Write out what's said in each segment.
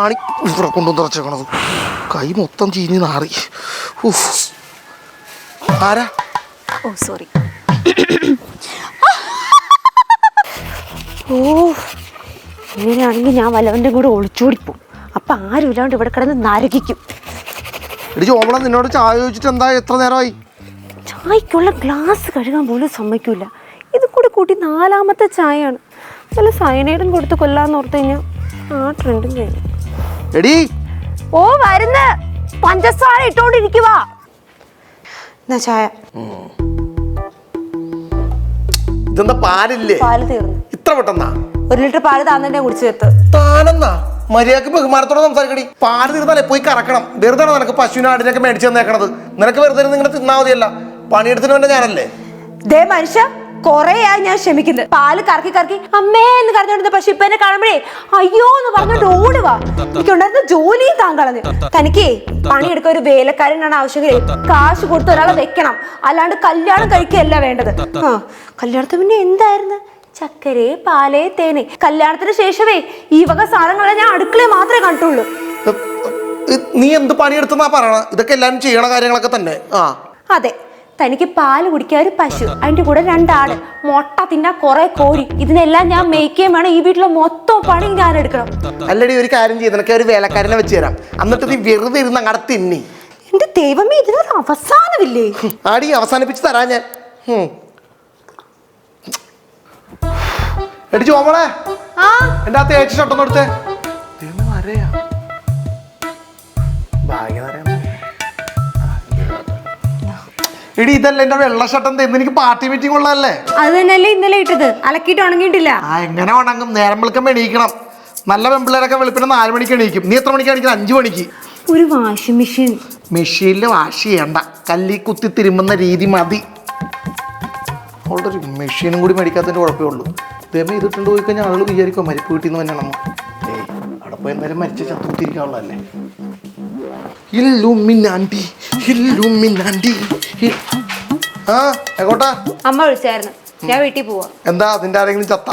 ആണി ഇവിടെ കൊണ്ടുവന്ന് തുറച്ചേക്കണത് കൈ മൊത്തം ചീഞ്ഞ് നാറി. ആരാ? ഓ സോറി. ഓ ഇങ്ങനെയാണെങ്കിൽ ഞാൻ വല്ലവന്റെ കൂടെ ഒളിച്ചോടിപ്പോവും. അപ്പം ആരും ഇല്ലാണ്ട് ഇവിടെ കിടന്ന് നരകിക്കും. എടി ചോമള നിന്നോട് ചായ ചോദിച്ചിട്ട് എന്താ എത്ര നേരമായി? ചായക്കുള്ള ഗ്ലാസ് കഴുകാൻ പോലും സമ്മതിക്കൂല. ഇത് കൂടി കൂട്ടി നാലാമത്തെ ചായയാണ്. ചില സയനൈഡും കൊടുത്ത് കൊല്ലാന്ന് ഓർത്ത് കഴിഞ്ഞാൽ ആ ട്രെൻഡും കഴിഞ്ഞു. എടി. ഓ വരുന്ന. പഞ്ചസാര ഇട്ടോണ്ടിരിക്കുക ചായ. ഇതെന്താ പാലില്ലേ? പാൽ തീർന്നു. ഇത്ര പെട്ടെന്നാ? ഒരു ലിറ്റർ പാൽ താൻ തന്നെ കുടിച്ചു തീർത്ത്. താനെന്നാ? മര്യാദയ്ക്ക് ബഹുമാനത്തോടെ സംസാരിക്കടി. പാൽ തീർന്നാലേ പോയി കറക്കണം. വെറുതെ നിനക്ക് പശുവിനെ ആടിനൊക്കെ മേടിച്ചു തന്നേക്കണത്. നിനക്ക് വെറുതെ നിങ്ങളെ തിന്നാ മതിയല്ല. പണിയെടുത്തിന് വേണ്ട ഞാനല്ലേ? ദേ മനുഷ്യ കൊറേയായി ഞാൻ ക്ഷമിക്കുന്നത് പാൽ കറക്കി കറക്കി അമ്മേ എന്ന് കരഞ്ഞോണ്ടിരുന്ന പക്ഷെ ഇപ്പൊ എന്നെ കാണുമ്പോഴേ അയ്യോ എന്ന് പറഞ്ഞോണ്ട് ഓടുവാ എനിക്കുണ്ടായിരുന്ന ജോലിയും താൻ കളഞ്ഞു തനിക്ക് പണിയെടുക്കാൻ ഒരു വേലക്കാരനാണ് ആവശ്യമെങ്കിൽ കാശ് കൊടുത്ത് ഒരാളെ വെക്കണം. അല്ലാണ്ട് കല്യാണം കഴിക്കുകയല്ല വേണ്ടത്. ആ കല്യാണത്തിന് പിന്നെ എന്തായിരുന്നു? ചക്കരെ പാലേ തേനെ. കല്യാണത്തിന് ശേഷമേ ഈ വക സാധനങ്ങളെ ഞാൻ അടുക്കളയെ മാത്രമേ കണ്ടുള്ളൂ നീ എന്ത് പണിയെടുത്തെന്നാ പറയണ? ഇതൊക്കെ എല്ലാരും ചെയ്യണ കാര്യങ്ങളൊക്കെ തന്നെ. ആ. അതെ. തനിക്ക് പാൽ കുടിക്കാൻ ഒരു പശു. അതിന്റെ കൂടെ രണ്ടാട്. മുട്ട തിന്നാ കുറെ കോഴി ഇതിനെല്ലാം ഞാൻ മേക്കുകയും വേണം. ഈ വീട്ടിലെ മൊത്തം പണി ഞാൻ എടുക്കണം. അല്ലടി ഒരു കാര്യം ചെയ്ത് നിനക്ക് ഒരു വേലക്കാരനെ വെച്ച് തരാം. എന്നിട്ട് നീ വെറുതെ ഇരുന്ന് അങ്ങടെ തിന്നി. എന്റെ ദൈവമേ ഇതിനൊരു അവസാനമില്ലേ? ആടി അവസാനിപ്പിച്ച് തരാ ഞാൻ. ഹും. എടി ചോമളെ. ആ. എന്റെ ആ തേച്ച് ഷട്ടം കൊടുത്തേ ദൈവമേ, എടി ഇതല്ല എന്റെ വെള്ള ഷട്ടം തരുന്ന എനിക്ക് പാർട്ടി മീറ്റിംഗ് ഉള്ളതല്ലേ? അത് തന്നെയല്ലേ ഇന്നലെ ഇട്ടത്. അലക്കിയിട്ട് ഉണങ്ങിയിട്ടില്ല. ആ എങ്ങനെ ഉണങ്ങും? നേരം വിളിക്കുമ്പോ എണീക്കണം. നല്ല പെമ്പിള്ളേരൊക്കെ വെളുപ്പിന് നാല് മണിക്ക് എണീക്കും. നീ എത്ര മണിക്ക് എണീക്കണം? അഞ്ചു മണിക്ക്. ഒരു വാഷിംഗ് മെഷീൻ. മെഷീനിൽ വാഷ് ചെയ്യണ്ട. കല്ലി കുത്തി തിരുമ്പുന്ന രീതി മതി. അവളുടെ ഒരു മെഷീനും കൂടി മേടിക്കാത്തതിന്റെ കുഴപ്പമേ ഉള്ളൂ. ദമ ഇതിട്ടുണ്ട് പോയി കഴിഞ്ഞാൽ ആളുകൾ വിചാരിക്കും മരിപ്പ് വീട്ടിൽ നിന്ന് തന്നെയാണെന്ന്. ഏയ് അവിടെ പോയി എന്തായാലും മരിച്ച ചത്തൂത്തിരിക്കാനുള്ളതല്ലേ ഇല്ലുമിനാണ്ടി ഇല്ലുമിനാണ്ടി ആ എങ്ങോട്ടാ? അമ്മ വിളിച്ചായിരുന്നു. ഞാൻ വീട്ടിൽ പോവാ. എന്താ അതിന്റെ ആരെങ്കിലും ചത്ത?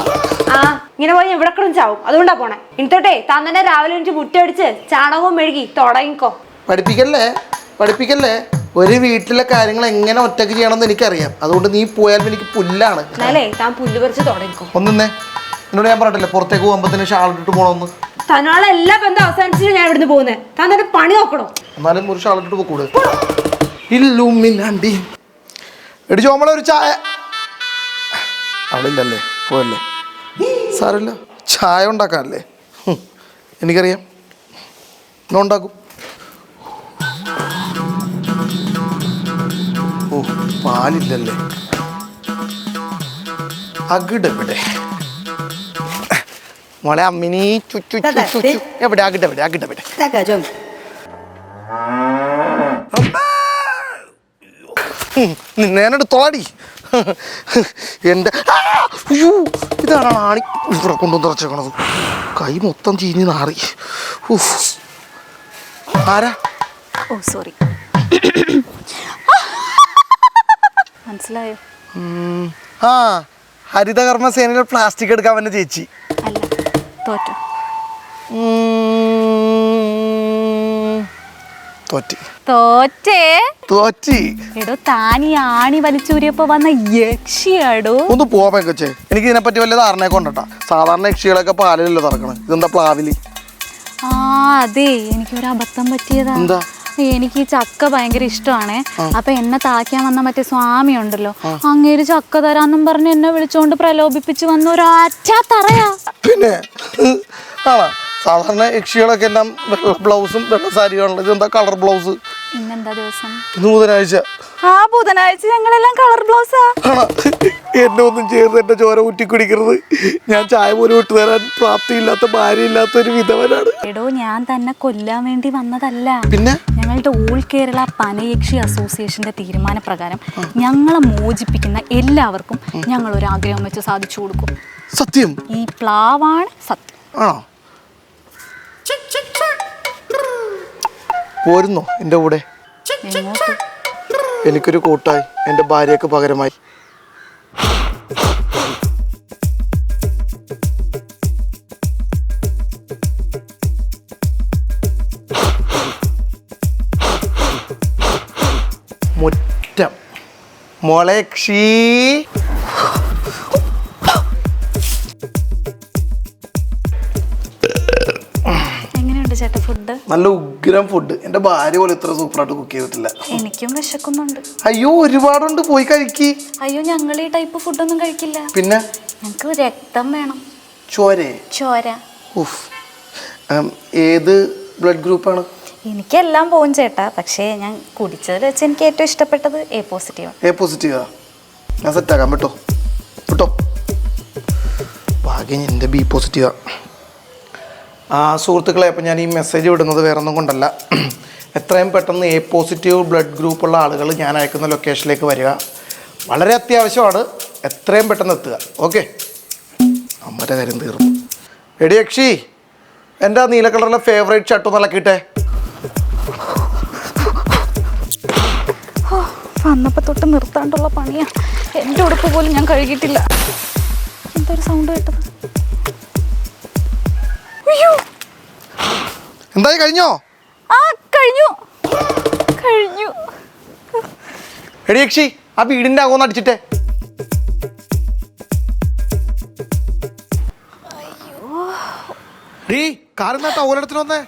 ആ ഇങ്ങനെ പോയി ഇവിടെ കിടന്ന് ചാവും. അതുകൊണ്ടാ പോണേ. ഇനിത്തോട്ടെ താൻ തന്നെ രാവിലെ എനിക്ക് മുറ്റടിച്ച് ചാണകവും മെഴുകി തുടങ്ങിക്കോ. പഠിപ്പിക്കല്ലേ? പഠിപ്പിക്കല്ലേ? ഒരു വീട്ടിലെ കാര്യങ്ങൾ എങ്ങനെ ഒറ്റയ്ക്ക് ചെയ്യണമെന്ന് എനിക്കറിയാം. അതുകൊണ്ട് നീ പോയാലും എനിക്ക് പുല്ലാണ്. എന്നാലേ താൻ പുല്ല് പറിച്ച് തുടങ്ങിക്കോ. ഒന്നിന്നേ എന്നോട് ഞാൻ പറഞ്ഞില്ലേ പുറത്തേക്ക് പോകുമ്പോഴത്തേന് ഷാൾ ഇട്ടിട്ട് പോണോന്ന്? തന്നോളം എല്ലാ ബന്ധം അവസാനിച്ചിട്ട് ഞാൻ ഇവിടുന്ന് പോകുന്നത് താൻ തന്നെ പണി നോക്കണോ? എന്നാലും ഒരു ഷാളിട്ട് പോക്കൂടെ. ഇല്ലുമിനാണ്ടി. എടി ചോമള ഒരു ചായ. അവളില്ലല്ലേ പോയല്ലേ സാരമില്ല. ചായ ഉണ്ടാക്കാനല്ലേ? എനിക്കറിയാം. ഞാൻ ഉണ്ടാക്കും? ഓ പാലില്ലല്ലേ? അകിടെവിടെ മോളെ അമ്മിനി ചുച്ചു ചുച്ചു. എവിടെ? അകിടെവിടെ അകിടെവിടെ നേനോട് തോടി എന്റെ അയ്യോ ഇതാണ് ആണി. ഇവിടെ കൊണ്ടുവന്ന് തുറച്ചേക്കണത്. കൈ മൊത്തം ചീഞ്ഞ് നാറി. ആരാ? ഓ സോറി. മനസ്സിലായോ. ആ ഹരിതകർമ്മ സേനയിൽ പ്ലാസ്റ്റിക് എടുക്കാൻ വന്ന ചേച്ചി. അല്ല തോറ്റു. തോറ്റി. തോറ്റേ? തോറ്റി. എടോ താനീ ആണി വലിച്ചൂരിയപ്പോ വന്ന യക്ഷിയാടോ? ഒന്ന് പോവാൻ കൊച്ചേ. എനിക്ക് ഇതിനെപ്പറ്റി വല്ല ധാരണയൊക്കെ കൊണ്ടട്ടാ സാധാരണ യക്ഷികളൊക്കെ പാലിലല്ലേ തുറക്കണം ഇതെന്താ പ്ലാവിൽ? ആ അതെ. എനിക്കൊരു അബദ്ധം പറ്റിയതാ. എന്താ? എനിക്ക് ഈ ചക്ക ഭയങ്കര ഇഷ്ടമാണേ. അപ്പൊ എന്നെ താക്കാൻ വന്ന മറ്റേ സ്വാമി ഉണ്ടല്ലോ. അങ്ങേര് ചക്ക തരാന്നും പറഞ്ഞ് എന്നെ വിളിച്ചോണ്ട് പ്രലോഭിപ്പിച്ച് വന്ന ഒരാറ്റ തറയാ. പിന്നെ? സാധാരണ യക്ഷികളൊക്കെ എല്ലാം വെള്ള ബ്ലൗസും വെള്ള സാരിയാണല്ലോ ഇതെന്താ കളർ ബ്ലൗസ്? ഇന്നെന്താ ദിവസം? ഇന്ന് ബുധനാഴ്ച. ആ ബുധനാഴ്ച ഞങ്ങളെല്ലാം കളർ ബ്ലൗസാ. എന്നെ ഒന്നും ചെയ്ത് എന്റെ ചോര ഊറ്റി കുടിക്കരുത്. ഞാൻ ചായ പോലും ഇട്ട് തരാൻ ഭാര്യ ഇല്ലാത്ത ഒരു വിധവനാണ്. എടോ ഞാൻ തന്നെ കൊല്ലാൻ വേണ്ടി വന്നതല്ല. പിന്നെ? ഞങ്ങളുടെ ഓൾ കേരള പനയക്ഷി അസോസിയേഷന്റെ തീരുമാനപ്രകാരം ഞങ്ങളെ മോചിപ്പിക്കുന്ന എല്ലാവർക്കും ഞങ്ങൾ ഒരു ആഗ്രഹം വെച്ച് സാധിച്ചു കൊടുക്കും. സത്യം? ഈ പ്ലാവാണ് സത്യം. ആണോ? പോരുന്നോ എന്റെ കൂടെ. എനിക്കൊരു കൂട്ടായി. എന്റെ ഭാര്യയ്ക്ക് പകരമായി. മുറ്റം. മുളക്ഷീ നല്ല ഉഗ്രം ഫുഡ് എന്റെ ഭാര്യ പോലെ ഇത്ര സൂപ്പറായിട്ട് കുക്ക് ചെയ്തിട്ടില്ല. എനിക്കും വിശക്കുന്നുണ്ട്. അയ്യോ ഒരുപാടുണ്ട്. പോയി കഴിക്കി. അയ്യോ ഞങ്ങൾ ഈ ടൈപ്പ് ഫുഡൊന്നും കഴിക്കില്ല. പിന്നെ? ഞങ്ങൾക്ക് രക്തം വേണം. ചോര? ചോര. ഉഫ്. ഉം, ഏത് ബ്ലഡ് ഗ്രൂപ്പാണ് എനിക്കെല്ലാം പോകും ചേട്ടാ. പക്ഷേ ഞാൻ കുടിച്ചതിൽ വെച്ച് എനിക്ക് ഏറ്റവും ഇഷ്ടപ്പെട്ടത് എ പോസിറ്റീവ് എ പോസിറ്റീവാ ഞാൻ സെറ്റാക്കാം കേട്ടോ കേട്ടോ ഭാഗ്യം എന്റെ ബി പോസിറ്റീവാ ആ. സുഹൃത്തുക്കളെ അപ്പം ഞാൻ ഈ മെസ്സേജ് വിടുന്നത് വേറെ ഒന്നും കൊണ്ടല്ല. എത്രയും പെട്ടെന്ന് എ പോസിറ്റീവ് ബ്ലഡ് ഗ്രൂപ്പുള്ള ആളുകൾ ഞാൻ അയക്കുന്ന ലൊക്കേഷനിലേക്ക് വരിക. വളരെ അത്യാവശ്യമാണ്. എത്രയും പെട്ടെന്ന് എത്തുക. ഓക്കെ അമ്മയുടെ കാര്യം തീർന്നു. എടി യക്ഷി എന്റെ ആ നീല കളറിലെ ഫേവറേറ്റ് ഷർട്ട് ഒന്ന് ഇളക്കിയിട്ടെ? വന്നപ്പോൾ തൊട്ട് നിർത്താണ്ടുള്ള പണിയാ. എന്റെ ഉടുപ്പ് പോലും ഞാൻ കഴുകിയിട്ടില്ല. എന്തൊരു സൗണ്ട് കേട്ടത്. എന്തായി കഴിഞ്ഞോ? ആ കഴിഞ്ഞു. കഴിഞ്ഞു. എടി യക്ഷി ആ വീടിന്റെ അകോന്ന് അടിച്ചിട്ടേ. ഡീ കാറിന്നാ ടൗലെടുത്തിന് വന്നേ.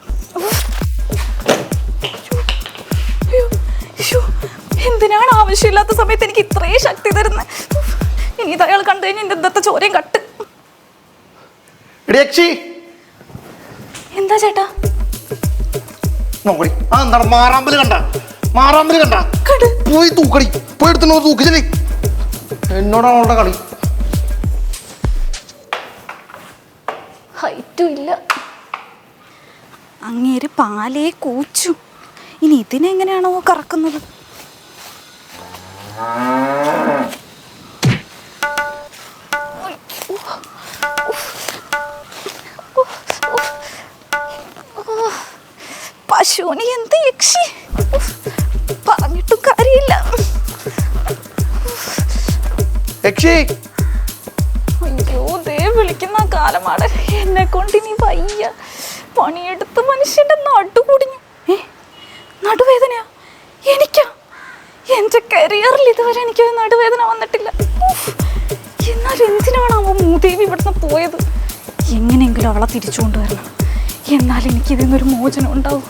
എന്തിനാണ് ആവശ്യമില്ലാത്ത സമയത്ത് എനിക്ക് ഇത്രയും ശക്തി തരുന്നത് ഇനി ഇത് അയാൾ കണ്ടു കഴിഞ്ഞാൽ ഇന്നത്തെ ചോരയും കട്ട്? എടി യക്ഷി എന്താ ചേട്ടാ? നോക്കടി. ആ എന്താണ് മാറാമ്പൽ കണ്ട? മാറാമ്പൽ കണ്ട? പോയി തൂക്കടി. പോയി എടുത്തോ തൂക്കിച്ചല്ലേ എന്നോടാണ് അവളുടെ കളി? ഹൈറ്റും ഇല്ല. അങ്ങേര് പാലേ കൂച്ചു. ഇനി ഇതിനെങ്ങനെയാണോ കറക്കുന്നത്? യക്ഷി. അയ്യോ ദേ വിളിക്കുന്ന കാലമാണ് എന്നെ കൊണ്ട് ഇനി വയ്യ. പണിയെടുത്ത മനുഷ്യന്റെ നടു കുടിഞ്ഞു നടുവേദനയാ? എനിക്കാ? എന്റെ കരിയറിൽ ഇതുവരെ എനിക്ക് നടുവേദന വന്നിട്ടില്ല. എന്നാൽ എന്തിനാണ് അവൻ മൂദേവി ഇവിടുന്ന് പോയത്? എങ്ങനെയെങ്കിലും അവളെ തിരിച്ചു കൊണ്ടുവരണം എന്നാൽ എനിക്കിതിൽ നിന്നൊരു മോചനം ഉണ്ടാവും.